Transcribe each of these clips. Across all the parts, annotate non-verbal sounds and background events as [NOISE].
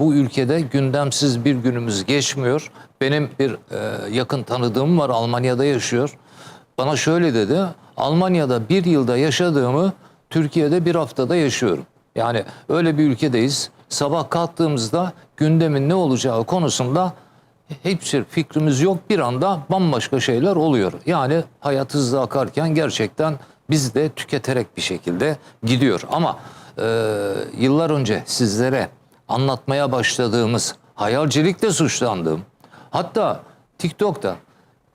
bu ülkede gündemsiz bir günümüz geçmiyor. Benim bir e, yakın tanıdığım var Almanya'da yaşıyor. Bana şöyle dedi. Almanya'da bir yılda yaşadığımı Türkiye'de bir haftada yaşıyorum. Yani öyle bir ülkedeyiz. Sabah kalktığımızda gündemin ne olacağı konusunda hiçbir fikrimiz yok. Bir anda bambaşka şeyler oluyor. Yani hayat hızlı akarken gerçekten biz de tüketerek bir şekilde gidiyor. Ama e, yıllar önce sizlere anlatmaya başladığımız, hayalcilikle suçlandığım, hatta TikTok'ta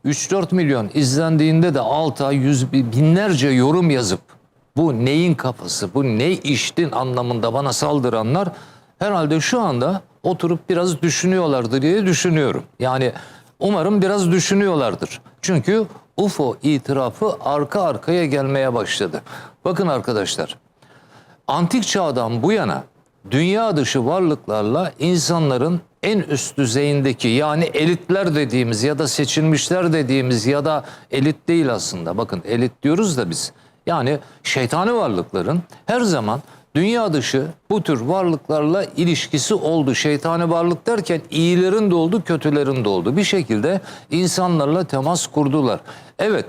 3-4 milyon izlendiğinde de alta yüz binlerce yorum yazıp bu neyin kafası, bu ne iştin anlamında bana saldıranlar herhalde şu anda oturup biraz düşünüyorlardır diye düşünüyorum. Yani umarım biraz düşünüyorlardır. Çünkü UFO itirafı arka arkaya gelmeye başladı. Bakın arkadaşlar, antik çağdan bu yana dünya dışı varlıklarla insanların en üst düzeyindeki yani elitler dediğimiz ya da seçilmişler dediğimiz ya da elit değil aslında bakın elit diyoruz da biz yani şeytani varlıkların her zaman dünya dışı bu tür varlıklarla ilişkisi oldu. Şeytani varlık derken iyilerin de oldu, kötülerin de oldu. Bir şekilde insanlarla temas kurdular. Evet,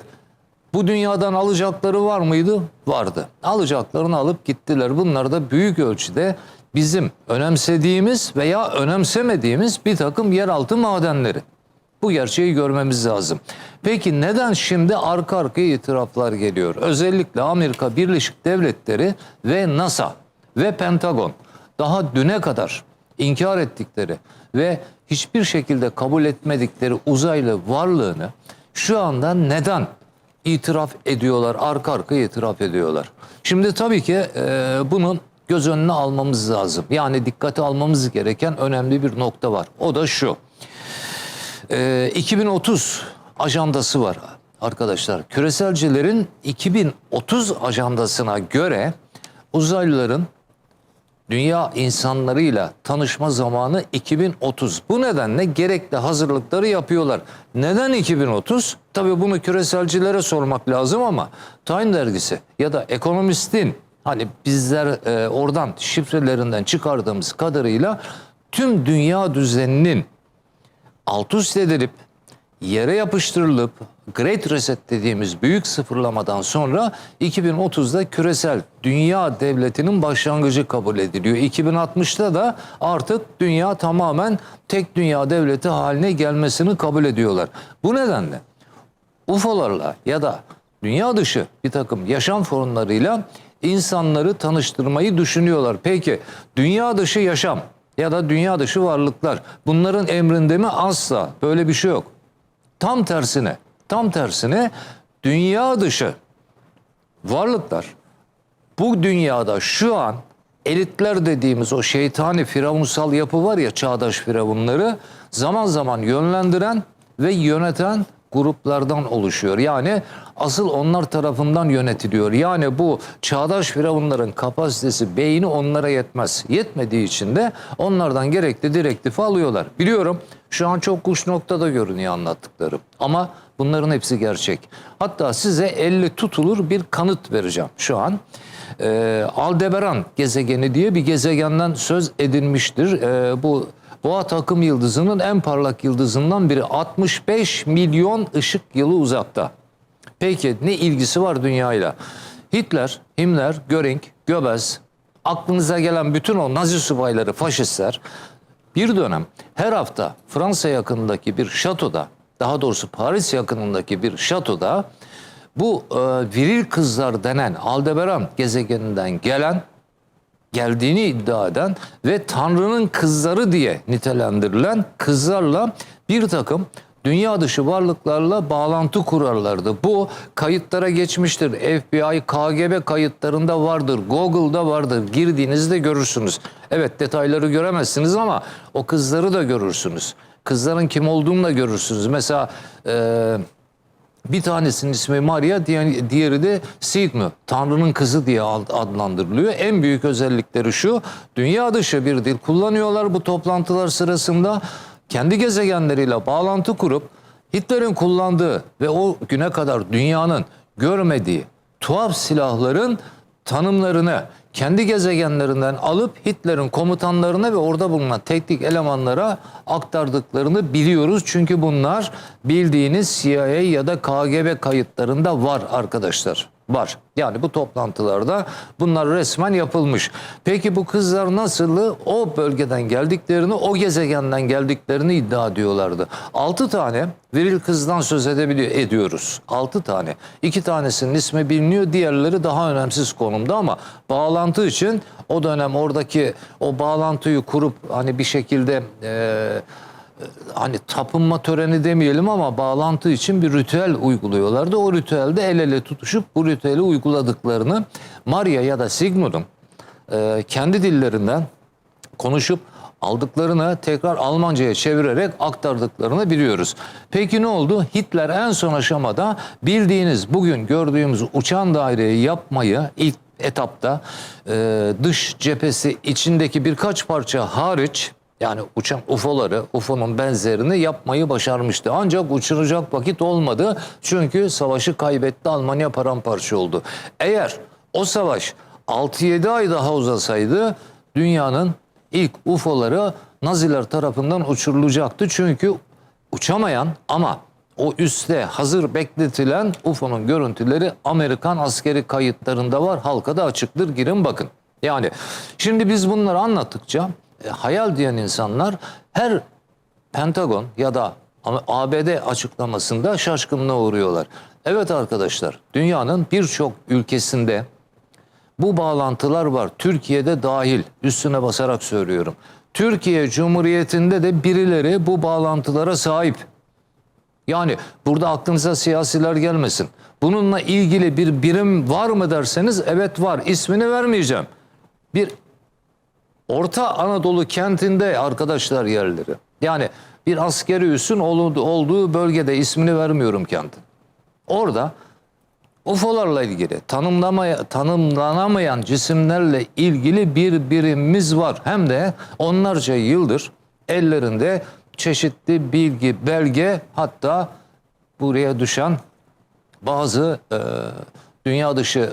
bu dünyadan alacakları var mıydı? Vardı. Alacaklarını alıp gittiler. Bunlar da büyük ölçüde bizim önemsediğimiz veya önemsemediğimiz bir takım yeraltı madenleri. Bu gerçeği görmemiz lazım. Peki neden şimdi arka arkaya itiraflar geliyor? Özellikle Amerika Birleşik Devletleri ve NASA ve Pentagon daha düne kadar inkar ettikleri ve hiçbir şekilde kabul etmedikleri uzaylı varlığını şu anda neden itiraf ediyorlar, arka arkaya itiraf ediyorlar. Şimdi tabii ki e, bunun göz önüne almamız lazım. Yani dikkate almamız gereken önemli bir nokta var. O da şu. E, 2030 ajandası var arkadaşlar. Küreselcilerin 2030 ajandasına göre uzaylıların dünya insanlarıyla tanışma zamanı 2030. Bu nedenle gerekli hazırlıkları yapıyorlar. Neden 2030? Tabii bunu küreselcilere sormak lazım ama Time dergisi ya da Ekonomist'in hani bizler e, oradan şifrelerinden çıkardığımız kadarıyla tüm dünya düzeninin alt üst edilip yere yapıştırılıp Great Reset dediğimiz büyük sıfırlamadan sonra 2030'da küresel dünya devletinin başlangıcı kabul ediliyor. 2060'da da artık dünya tamamen tek dünya devleti haline gelmesini kabul ediyorlar. Bu nedenle UFO'larla ya da dünya dışı bir takım yaşam formlarıyla insanları tanıştırmayı düşünüyorlar. Peki dünya dışı yaşam ya da dünya dışı varlıklar bunların emrinde mi? Asla böyle bir şey yok. Tam tersine, tam tersine dünya dışı varlıklar bu dünyada şu an elitler dediğimiz o şeytani firavunsal yapı var ya çağdaş firavunları zaman zaman yönlendiren ve yöneten gruplardan oluşuyor. Yani asıl onlar tarafından yönetiliyor. Yani bu çağdaş firavunların kapasitesi, beyni onlara yetmez. Yetmediği için de onlardan gerekli direktifi alıyorlar. Biliyorum şu an çok uç noktada görünüyor anlattıklarım. Ama bunların hepsi gerçek. Hatta size elle tutulur bir kanıt vereceğim şu an. Ee, Aldebaran gezegeni diye bir gezegenden söz edilmiştir. Ee, bu Boğa takım yıldızının en parlak yıldızından biri 65 milyon ışık yılı uzakta. Peki ne ilgisi var dünyayla? Hitler, Himmler, Göring, Göbez, aklınıza gelen bütün o Nazi subayları, faşistler bir dönem her hafta Fransa yakınındaki bir şatoda, daha doğrusu Paris yakınındaki bir şatoda bu e, viril kızlar denen Aldebaran gezegeninden gelen geldiğini iddia eden ve Tanrı'nın kızları diye nitelendirilen kızlarla bir takım dünya dışı varlıklarla bağlantı kurarlardı. Bu kayıtlara geçmiştir. FBI, KGB kayıtlarında vardır. Google'da vardır. Girdiğinizde görürsünüz. Evet detayları göremezsiniz ama o kızları da görürsünüz. Kızların kim olduğunu da görürsünüz. Mesela... Eee bir tanesinin ismi Maria, diğer- diğeri de Sigma, Tanrı'nın kızı diye ad- adlandırılıyor. En büyük özellikleri şu, dünya dışı bir dil kullanıyorlar bu toplantılar sırasında. Kendi gezegenleriyle bağlantı kurup Hitler'in kullandığı ve o güne kadar dünyanın görmediği tuhaf silahların tanımlarını kendi gezegenlerinden alıp Hitler'in komutanlarına ve orada bulunan teknik elemanlara aktardıklarını biliyoruz. Çünkü bunlar bildiğiniz CIA ya da KGB kayıtlarında var arkadaşlar. Var. Yani bu toplantılarda bunlar resmen yapılmış. Peki bu kızlar nasıl o bölgeden geldiklerini, o gezegenden geldiklerini iddia ediyorlardı. 6 tane viril kızdan söz edebiliyor, ediyoruz. 6 tane. 2 tanesinin ismi biliniyor, diğerleri daha önemsiz konumda ama bağlantı için o dönem oradaki o bağlantıyı kurup hani bir şekilde eee hani tapınma töreni demeyelim ama bağlantı için bir ritüel uyguluyorlardı. O ritüelde el ele tutuşup bu ritüeli uyguladıklarını Maria ya da Sigmund'un e, kendi dillerinden konuşup aldıklarını tekrar Almanca'ya çevirerek aktardıklarını biliyoruz. Peki ne oldu? Hitler en son aşamada bildiğiniz bugün gördüğümüz uçan daireyi yapmayı ilk etapta e, dış cephesi içindeki birkaç parça hariç yani uçan UFO'ları, UFO'nun benzerini yapmayı başarmıştı. Ancak uçuracak vakit olmadı. Çünkü savaşı kaybetti. Almanya paramparça oldu. Eğer o savaş 6-7 ay daha uzasaydı dünyanın ilk UFO'ları Naziler tarafından uçurulacaktı. Çünkü uçamayan ama o üstte hazır bekletilen UFO'nun görüntüleri Amerikan askeri kayıtlarında var. Halka da açıktır. Girin bakın. Yani şimdi biz bunları anlattıkça e, hayal diyen insanlar her Pentagon ya da ABD açıklamasında şaşkınlığa uğruyorlar. Evet arkadaşlar, dünyanın birçok ülkesinde bu bağlantılar var. Türkiye'de dahil. Üstüne basarak söylüyorum. Türkiye Cumhuriyeti'nde de birileri bu bağlantılara sahip. Yani burada aklınıza siyasiler gelmesin. Bununla ilgili bir birim var mı derseniz evet var. İsmini vermeyeceğim. Bir Orta Anadolu kentinde arkadaşlar yerleri. Yani bir askeri üssün olduğu, bölgede ismini vermiyorum kentin. Orada UFO'larla ilgili tanımlamaya, tanımlanamayan cisimlerle ilgili bir birimimiz var. Hem de onlarca yıldır ellerinde çeşitli bilgi, belge hatta buraya düşen bazı e, dünya dışı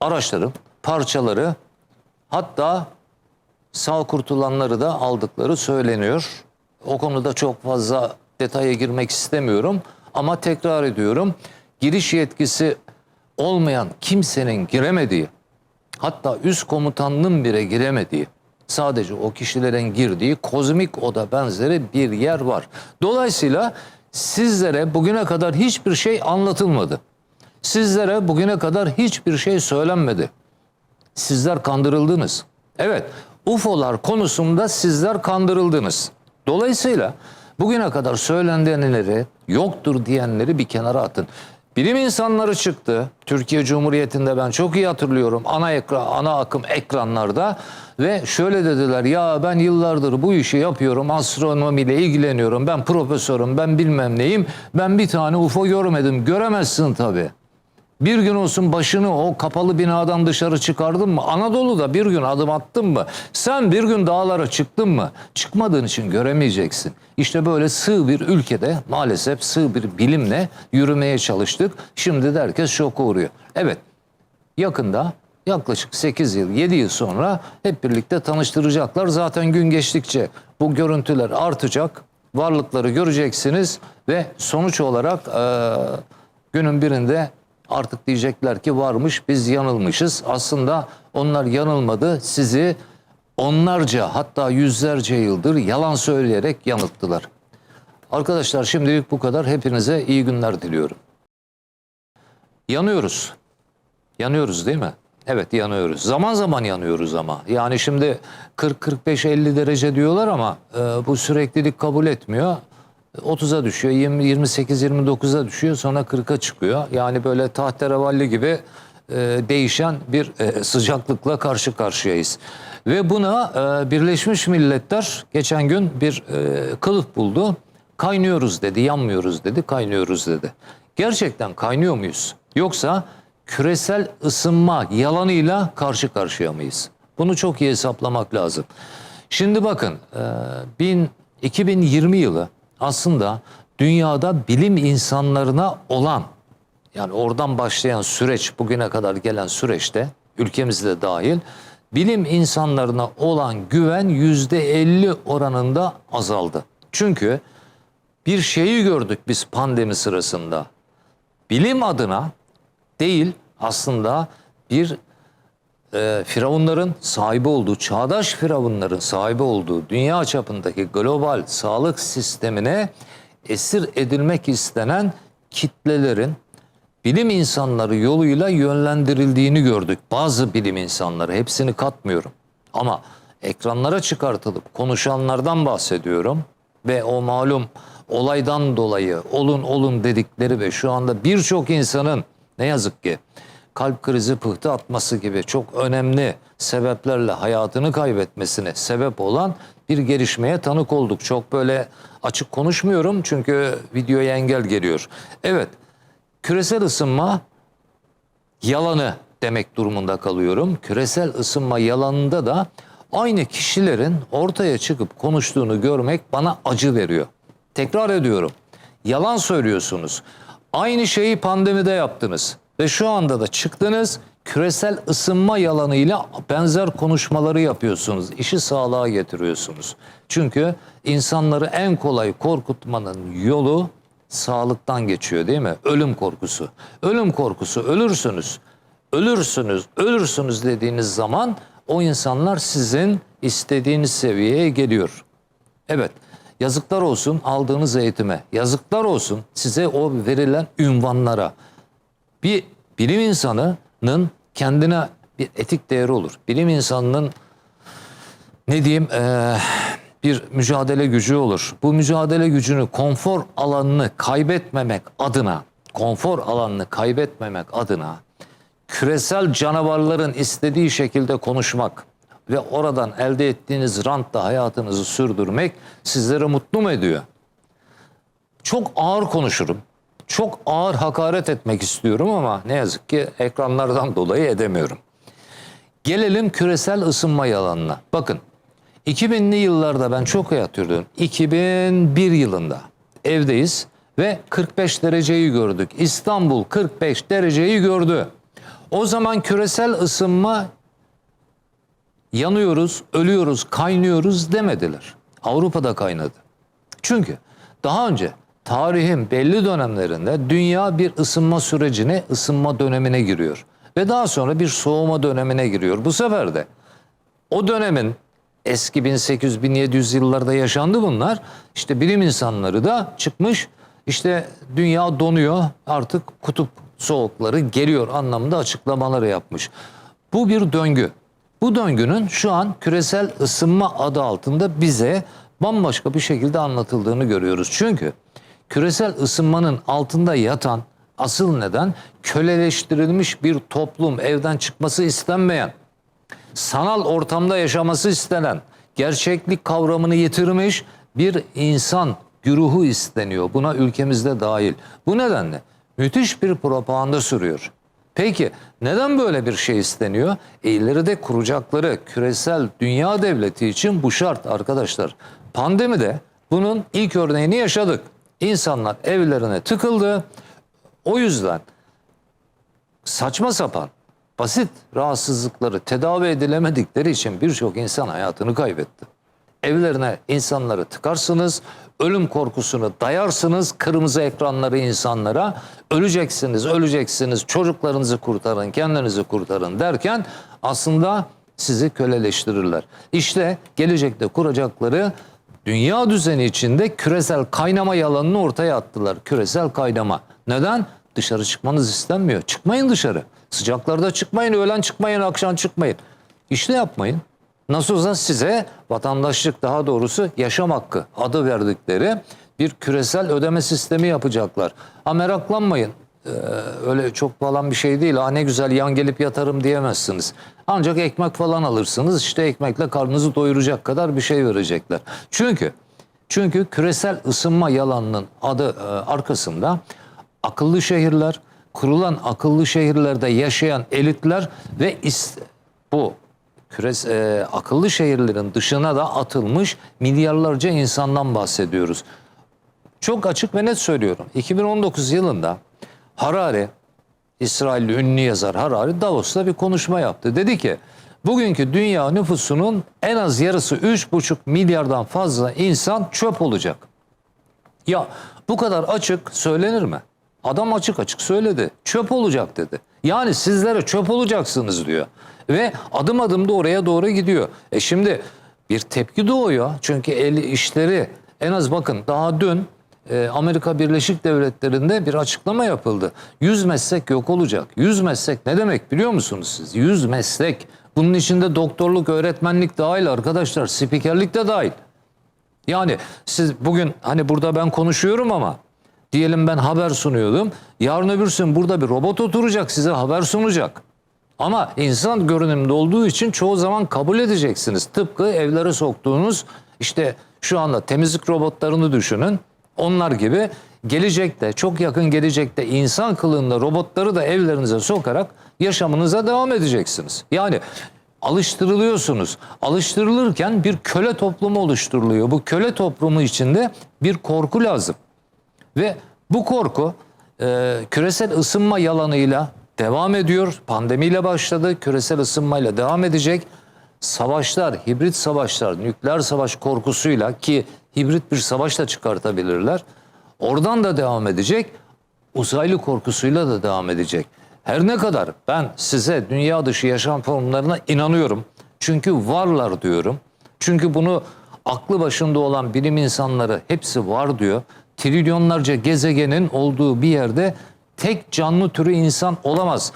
araçların parçaları hatta sağ kurtulanları da aldıkları söyleniyor. O konuda çok fazla detaya girmek istemiyorum ama tekrar ediyorum. Giriş yetkisi olmayan kimsenin giremediği, hatta üst komutanlığın bile giremediği, sadece o kişilerin girdiği kozmik oda benzeri bir yer var. Dolayısıyla sizlere bugüne kadar hiçbir şey anlatılmadı. Sizlere bugüne kadar hiçbir şey söylenmedi. Sizler kandırıldınız. Evet, UFO'lar konusunda sizler kandırıldınız. Dolayısıyla bugüne kadar söylenenleri yoktur diyenleri bir kenara atın. Bilim insanları çıktı. Türkiye Cumhuriyeti'nde ben çok iyi hatırlıyorum. Ana ekran, ana akım ekranlarda ve şöyle dediler ya ben yıllardır bu işi yapıyorum. Astronomiyle ilgileniyorum. Ben profesörüm. Ben bilmem neyim. Ben bir tane UFO görmedim. Göremezsin tabii. Bir gün olsun başını o kapalı binadan dışarı çıkardın mı? Anadolu'da bir gün adım attın mı? Sen bir gün dağlara çıktın mı? Çıkmadığın için göremeyeceksin. İşte böyle sığ bir ülkede maalesef sığ bir bilimle yürümeye çalıştık. Şimdi de herkes şoka uğruyor. Evet yakında yaklaşık 8 yıl 7 yıl sonra hep birlikte tanıştıracaklar. Zaten gün geçtikçe bu görüntüler artacak. Varlıkları göreceksiniz ve sonuç olarak e, günün birinde Artık diyecekler ki varmış biz yanılmışız. Aslında onlar yanılmadı. Sizi onlarca hatta yüzlerce yıldır yalan söyleyerek yanılttılar. Arkadaşlar şimdilik bu kadar. Hepinize iyi günler diliyorum. Yanıyoruz. Yanıyoruz değil mi? Evet yanıyoruz. Zaman zaman yanıyoruz ama. Yani şimdi 40 45 50 derece diyorlar ama e, bu süreklilik kabul etmiyor. 30'a düşüyor, 20, 28, 29'a düşüyor, sonra 40'a çıkıyor. Yani böyle tahterevalli gibi e, değişen bir e, sıcaklıkla karşı karşıyayız. Ve buna e, Birleşmiş Milletler geçen gün bir e, kılıf buldu. Kaynıyoruz dedi, yanmıyoruz dedi, kaynıyoruz dedi. Gerçekten kaynıyor muyuz? Yoksa küresel ısınma yalanıyla karşı karşıya mıyız? Bunu çok iyi hesaplamak lazım. Şimdi bakın, e, bin, 2020 yılı aslında dünyada bilim insanlarına olan yani oradan başlayan süreç bugüne kadar gelen süreçte ülkemizde dahil bilim insanlarına olan güven yüzde 50 oranında azaldı. Çünkü bir şeyi gördük biz pandemi sırasında. Bilim adına değil aslında bir e, firavunların sahibi olduğu, çağdaş firavunların sahibi olduğu dünya çapındaki global sağlık sistemine esir edilmek istenen kitlelerin bilim insanları yoluyla yönlendirildiğini gördük. Bazı bilim insanları, hepsini katmıyorum. Ama ekranlara çıkartılıp konuşanlardan bahsediyorum ve o malum olaydan dolayı olun olun dedikleri ve şu anda birçok insanın ne yazık ki kalp krizi pıhtı atması gibi çok önemli sebeplerle hayatını kaybetmesine sebep olan bir gelişmeye tanık olduk. Çok böyle açık konuşmuyorum çünkü videoya engel geliyor. Evet, küresel ısınma yalanı demek durumunda kalıyorum. Küresel ısınma yalanında da aynı kişilerin ortaya çıkıp konuştuğunu görmek bana acı veriyor. Tekrar ediyorum. Yalan söylüyorsunuz. Aynı şeyi pandemide yaptınız ve şu anda da çıktınız küresel ısınma yalanıyla benzer konuşmaları yapıyorsunuz. İşi sağlığa getiriyorsunuz. Çünkü insanları en kolay korkutmanın yolu sağlıktan geçiyor değil mi? Ölüm korkusu. Ölüm korkusu ölürsünüz. Ölürsünüz, ölürsünüz dediğiniz zaman o insanlar sizin istediğiniz seviyeye geliyor. Evet, yazıklar olsun aldığınız eğitime, yazıklar olsun size o verilen ünvanlara. Bir bilim insanının kendine bir etik değeri olur. Bilim insanının ne diyeyim bir mücadele gücü olur. Bu mücadele gücünü konfor alanını kaybetmemek adına, konfor alanını kaybetmemek adına küresel canavarların istediği şekilde konuşmak ve oradan elde ettiğiniz rantla hayatınızı sürdürmek sizleri mutlu mu ediyor? Çok ağır konuşurum. Çok ağır hakaret etmek istiyorum ama ne yazık ki ekranlardan [LAUGHS] dolayı edemiyorum. Gelelim küresel ısınma yalanına. Bakın 2000'li yıllarda ben çok iyi hatırlıyorum. 2001 yılında evdeyiz ve 45 dereceyi gördük. İstanbul 45 dereceyi gördü. O zaman küresel ısınma yanıyoruz, ölüyoruz, kaynıyoruz demediler. Avrupa'da kaynadı. Çünkü daha önce tarihin belli dönemlerinde dünya bir ısınma sürecine, ısınma dönemine giriyor. Ve daha sonra bir soğuma dönemine giriyor. Bu sefer de o dönemin eski 1800-1700 yıllarda yaşandı bunlar. İşte bilim insanları da çıkmış işte dünya donuyor artık kutup soğukları geliyor anlamında açıklamaları yapmış. Bu bir döngü. Bu döngünün şu an küresel ısınma adı altında bize bambaşka bir şekilde anlatıldığını görüyoruz. Çünkü küresel ısınmanın altında yatan asıl neden köleleştirilmiş bir toplum, evden çıkması istenmeyen, sanal ortamda yaşaması istenen, gerçeklik kavramını yitirmiş bir insan güruhu isteniyor. Buna ülkemizde dahil. Bu nedenle müthiş bir propaganda sürüyor. Peki neden böyle bir şey isteniyor? E, ileride kuracakları küresel dünya devleti için bu şart arkadaşlar. Pandemide bunun ilk örneğini yaşadık. İnsanlar evlerine tıkıldı. O yüzden saçma sapan basit rahatsızlıkları tedavi edilemedikleri için birçok insan hayatını kaybetti. Evlerine insanları tıkarsınız, ölüm korkusunu dayarsınız kırmızı ekranları insanlara. Öleceksiniz, öleceksiniz, çocuklarınızı kurtarın, kendinizi kurtarın derken aslında sizi köleleştirirler. İşte gelecekte kuracakları dünya düzeni içinde küresel kaynama yalanını ortaya attılar. Küresel kaynama. Neden? Dışarı çıkmanız istenmiyor. Çıkmayın dışarı. Sıcaklarda çıkmayın, öğlen çıkmayın, akşam çıkmayın. İşte yapmayın. Nasıl olsa size vatandaşlık daha doğrusu yaşam hakkı adı verdikleri bir küresel ödeme sistemi yapacaklar. Ha meraklanmayın. Ee, öyle çok falan bir şey değil. Ha ne güzel yan gelip yatarım diyemezsiniz. Ancak ekmek falan alırsınız. İşte ekmekle karnınızı doyuracak kadar bir şey verecekler. Çünkü çünkü küresel ısınma yalanının adı e, arkasında akıllı şehirler, kurulan akıllı şehirlerde yaşayan elitler ve bu küres e, akıllı şehirlerin dışına da atılmış milyarlarca insandan bahsediyoruz. Çok açık ve net söylüyorum. 2019 yılında Harare İsrailli ünlü yazar Harari Davos'ta bir konuşma yaptı. Dedi ki bugünkü dünya nüfusunun en az yarısı 3,5 milyardan fazla insan çöp olacak. Ya bu kadar açık söylenir mi? Adam açık açık söyledi. Çöp olacak dedi. Yani sizlere çöp olacaksınız diyor. Ve adım adım da oraya doğru gidiyor. E şimdi bir tepki doğuyor. Çünkü el işleri en az bakın daha dün e, Amerika Birleşik Devletleri'nde bir açıklama yapıldı. 100 meslek yok olacak. 100 meslek ne demek biliyor musunuz siz? 100 meslek. Bunun içinde doktorluk, öğretmenlik dahil arkadaşlar, spikerlik de dahil. Yani siz bugün hani burada ben konuşuyorum ama diyelim ben haber sunuyordum. Yarın öbürsün burada bir robot oturacak size haber sunacak. Ama insan görünümde olduğu için çoğu zaman kabul edeceksiniz. Tıpkı evlere soktuğunuz işte şu anda temizlik robotlarını düşünün. Onlar gibi gelecekte çok yakın gelecekte insan kılığında robotları da evlerinize sokarak yaşamınıza devam edeceksiniz. Yani alıştırılıyorsunuz. Alıştırılırken bir köle toplumu oluşturuluyor. Bu köle toplumu içinde bir korku lazım. Ve bu korku e, küresel ısınma yalanıyla devam ediyor. Pandemiyle başladı, küresel ısınmayla devam edecek. Savaşlar, hibrit savaşlar, nükleer savaş korkusuyla ki hibrit bir savaş da çıkartabilirler. Oradan da devam edecek. Uzaylı korkusuyla da devam edecek. Her ne kadar ben size dünya dışı yaşam formlarına inanıyorum. Çünkü varlar diyorum. Çünkü bunu aklı başında olan bilim insanları hepsi var diyor. Trilyonlarca gezegenin olduğu bir yerde tek canlı türü insan olamaz.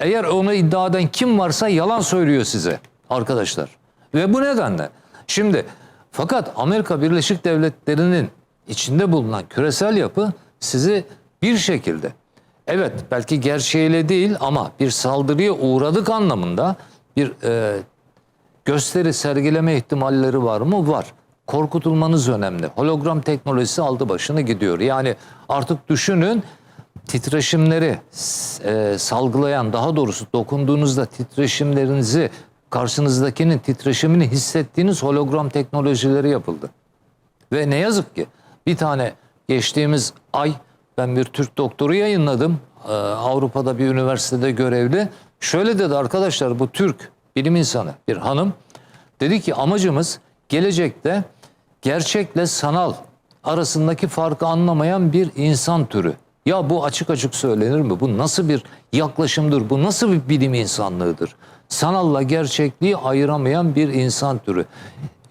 Eğer onu iddia eden kim varsa yalan söylüyor size arkadaşlar. Ve bu nedenle şimdi fakat Amerika Birleşik Devletleri'nin içinde bulunan küresel yapı sizi bir şekilde evet belki gerçeğiyle değil ama bir saldırıya uğradık anlamında bir e, gösteri sergileme ihtimalleri var mı? Var. Korkutulmanız önemli. Hologram teknolojisi aldı başını gidiyor. Yani artık düşünün titreşimleri e, salgılayan daha doğrusu dokunduğunuzda titreşimlerinizi karşınızdakinin titreşimini hissettiğiniz hologram teknolojileri yapıldı. Ve ne yazık ki bir tane geçtiğimiz ay ben bir Türk doktoru yayınladım. Ee, Avrupa'da bir üniversitede görevli. Şöyle dedi arkadaşlar bu Türk bilim insanı bir hanım. Dedi ki amacımız gelecekte gerçekle sanal arasındaki farkı anlamayan bir insan türü. Ya bu açık açık söylenir mi? Bu nasıl bir yaklaşımdır? Bu nasıl bir bilim insanlığıdır? Sanalla gerçekliği ayıramayan bir insan türü.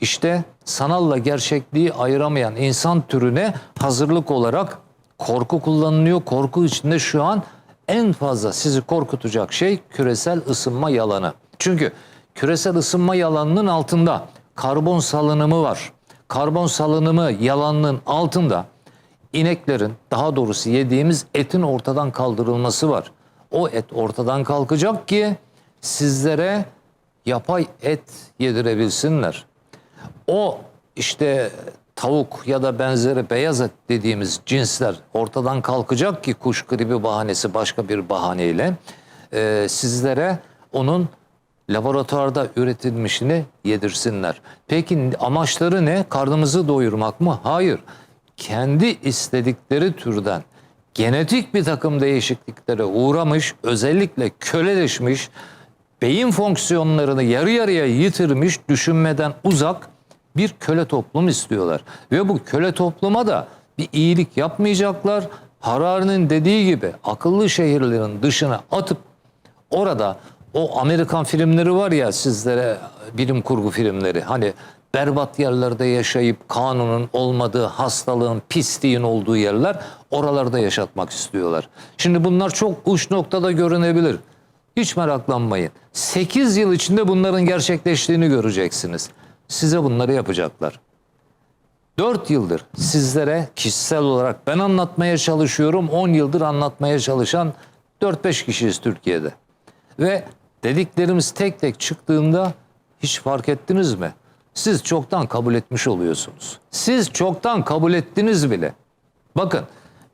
İşte sanalla gerçekliği ayıramayan insan türüne hazırlık olarak korku kullanılıyor. Korku içinde şu an en fazla sizi korkutacak şey küresel ısınma yalanı. Çünkü küresel ısınma yalanının altında karbon salınımı var. Karbon salınımı yalanının altında ineklerin daha doğrusu yediğimiz etin ortadan kaldırılması var. O et ortadan kalkacak ki sizlere yapay et yedirebilsinler. O işte tavuk ya da benzeri beyaz et dediğimiz cinsler ortadan kalkacak ki kuş gribi bahanesi başka bir bahaneyle e, sizlere onun laboratuvarda üretilmişini yedirsinler. Peki amaçları ne? Karnımızı doyurmak mı? Hayır. Kendi istedikleri türden genetik bir takım değişikliklere uğramış, özellikle köleleşmiş, beyin fonksiyonlarını yarı yarıya yitirmiş, düşünmeden uzak bir köle toplum istiyorlar. Ve bu köle topluma da bir iyilik yapmayacaklar. Harari'nin dediği gibi akıllı şehirlerin dışına atıp orada o Amerikan filmleri var ya sizlere bilim kurgu filmleri hani berbat yerlerde yaşayıp kanunun olmadığı, hastalığın, pisliğin olduğu yerler oralarda yaşatmak istiyorlar. Şimdi bunlar çok uç noktada görünebilir. Hiç meraklanmayın. 8 yıl içinde bunların gerçekleştiğini göreceksiniz. Size bunları yapacaklar. 4 yıldır sizlere kişisel olarak ben anlatmaya çalışıyorum. 10 yıldır anlatmaya çalışan 4-5 kişiyiz Türkiye'de. Ve dediklerimiz tek tek çıktığında hiç fark ettiniz mi? Siz çoktan kabul etmiş oluyorsunuz. Siz çoktan kabul ettiniz bile. Bakın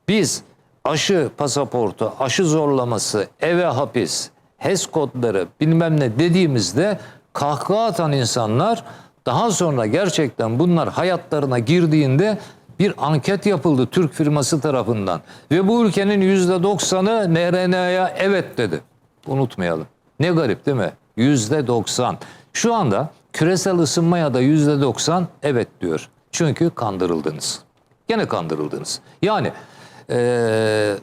biz aşı pasaportu, aşı zorlaması, eve hapis, HES kodları bilmem ne dediğimizde kahkaha atan insanlar daha sonra gerçekten bunlar hayatlarına girdiğinde bir anket yapıldı Türk firması tarafından ve bu ülkenin yüzde doksanı NRN'ye evet dedi. Unutmayalım. Ne garip değil mi? Yüzde doksan. Şu anda küresel ısınmaya da yüzde doksan evet diyor. Çünkü kandırıldınız. Gene kandırıldınız. Yani eee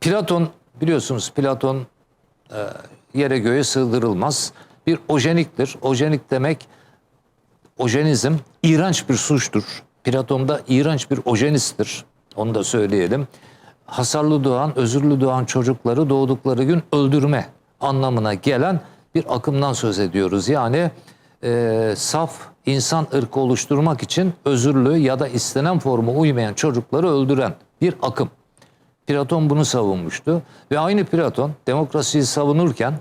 Platon biliyorsunuz Platon e, yere göğe sığdırılmaz. Bir ojeniktir. Ojenik demek ojenizm iğrenç bir suçtur. Platon'da iğrenç bir ojenisttir. Onu da söyleyelim. Hasarlı doğan, özürlü doğan çocukları doğdukları gün öldürme anlamına gelen bir akımdan söz ediyoruz. Yani e, saf insan ırkı oluşturmak için özürlü ya da istenen forma uymayan çocukları öldüren bir akım. Platon bunu savunmuştu ve aynı Platon demokrasiyi savunurken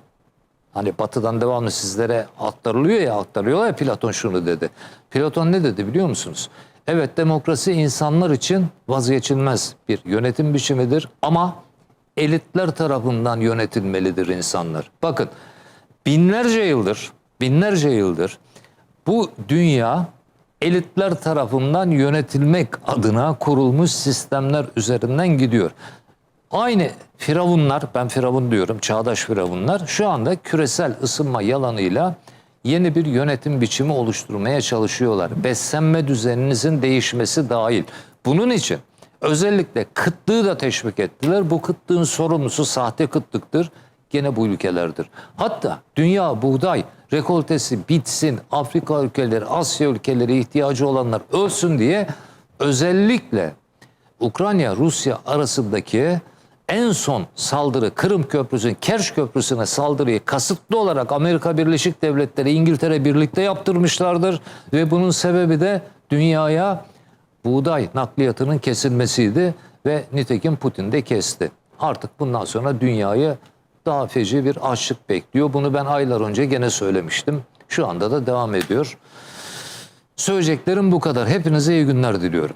hani batıdan devamlı sizlere aktarılıyor ya aktarıyorlar ya Platon şunu dedi. Platon ne dedi biliyor musunuz? Evet demokrasi insanlar için vazgeçilmez bir yönetim biçimidir ama elitler tarafından yönetilmelidir insanlar. Bakın binlerce yıldır binlerce yıldır bu dünya elitler tarafından yönetilmek adına kurulmuş sistemler üzerinden gidiyor. Aynı firavunlar, ben firavun diyorum, çağdaş firavunlar şu anda küresel ısınma yalanıyla yeni bir yönetim biçimi oluşturmaya çalışıyorlar. Beslenme düzeninizin değişmesi dahil. Bunun için özellikle kıtlığı da teşvik ettiler. Bu kıtlığın sorumlusu sahte kıtlıktır. Gene bu ülkelerdir. Hatta dünya buğday rekoltesi bitsin, Afrika ülkeleri, Asya ülkeleri ihtiyacı olanlar ölsün diye özellikle Ukrayna Rusya arasındaki en son saldırı Kırım Köprüsü'nün Kerç Köprüsü'ne saldırıyı kasıtlı olarak Amerika Birleşik Devletleri İngiltere birlikte yaptırmışlardır ve bunun sebebi de dünyaya buğday nakliyatının kesilmesiydi ve nitekim Putin de kesti. Artık bundan sonra dünyayı daha feci bir açlık bekliyor. Bunu ben aylar önce gene söylemiştim. Şu anda da devam ediyor. Söyleyeceklerim bu kadar. Hepinize iyi günler diliyorum.